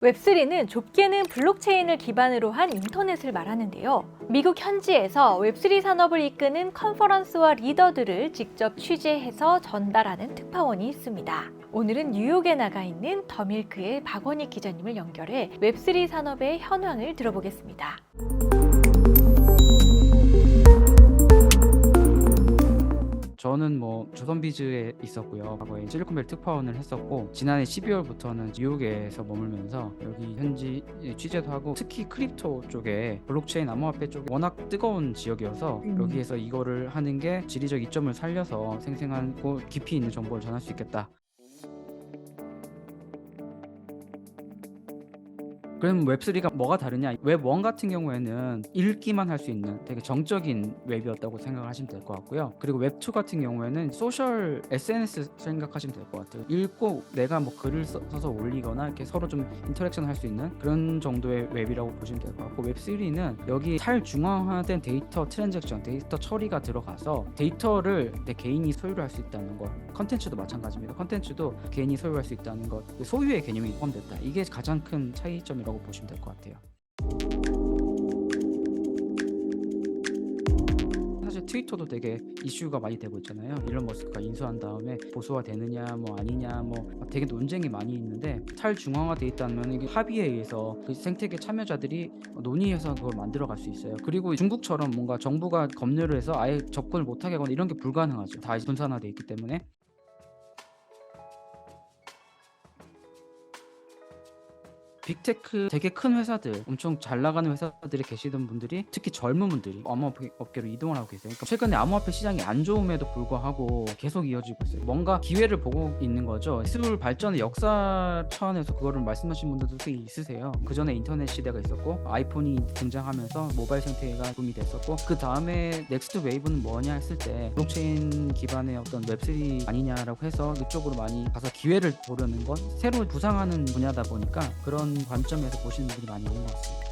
웹3는 좁게는 블록체인을 기반으로 한 인터넷을 말하는데요. 미국 현지에서 웹3 산업을 이끄는 컨퍼런스와 리더들을 직접 취재해서 전달하는 특파원이 있습니다. 오늘은 뉴욕에 나가 있는 더밀크의 박원익 기자님을 연결해 웹3 산업의 현황을 들어보겠습니다. 저는 뭐 조선비즈에 있었고요. 과거에 실리콘밸리 특파원을 했었고 지난해 12월부터는 뉴욕에서 머물면서 여기 현지 취재도 하고 특히 크립토 쪽에 블록체인 암호화폐 쪽이 워낙 뜨거운 지역이어서 음. 여기에서 이거를 하는 게 지리적 이점을 살려서 생생하고 깊이 있는 정보를 전할 수 있겠다. 그럼 웹3가 뭐가 다르냐? 웹 1 같은 경우에는 읽기만 할 수 있는 되게 정적인 웹이었다고 생각을 하시면 될 것 같고요. 그리고 웹 2 같은 경우에는 소셜 SNS 생각하시면 될 것 같아요. 읽고 내가 뭐 글을 써, 서 올리거나 이렇게 서로 좀 인터랙션 할 수 있는 그런 정도의 웹이라고 보시면 될 것 같고 웹 3는 여기 탈중앙화된 데이터 트랜잭션, 데이터 처리가 들어가서 데이터를 내 개인이 소유를 할수 있다는 것 컨텐츠도 마찬가지입니다. 컨텐츠도 개인이 소유할 수 있다는 것 소유의 개념이 포함됐다. 이게 가장 큰 차이점이라고 보시면 될 것 같아요. 사실 트위터도 되게 이슈가 많이 되고 있잖아요. 일론 머스크가 인수한 다음에 보수화 되느냐 뭐 아니냐 뭐 되게 논쟁이 많이 있는데 탈중앙화돼 있다면 이게 합의에 의해서 그 생태계 참여자들이 논의해서 그걸 만들어 갈 수 있어요. 그리고 중국처럼 뭔가 정부가 검열을 해서 아예 접근을 못하게 하거나 이런 게 불가능하죠. 다 분산화돼 있기 때문에 빅테크 되게 큰 회사들 엄청 잘 나가는 회사들에 계시던 분들이 특히 젊은 분들이 암호화폐 업계로 이동을 하고 계세요. 그러니까 최근에 암호화폐 시장이 안 좋음에도 불구하고 계속 이어지고 있어요. 뭔가 기회를 보고 있는 거죠. 기술 발전의 역사 차원에서 그거를 말씀하신 분들도 꽤 있으세요. 그 전에 인터넷 시대가 있었고 아이폰이 등장하면서 모바일 생태계가 붐이 됐었고 그 다음에 넥스트 웨이브는 뭐냐 했을 때 블록체인 기반의 어떤 웹3 아니냐라고 해서 이쪽으로 많이 가서 기회를 보려는 건 새로 부상하는 분야다 보니까 그런 관점에서 보시는 분들이 많이 있는 것 같습니다.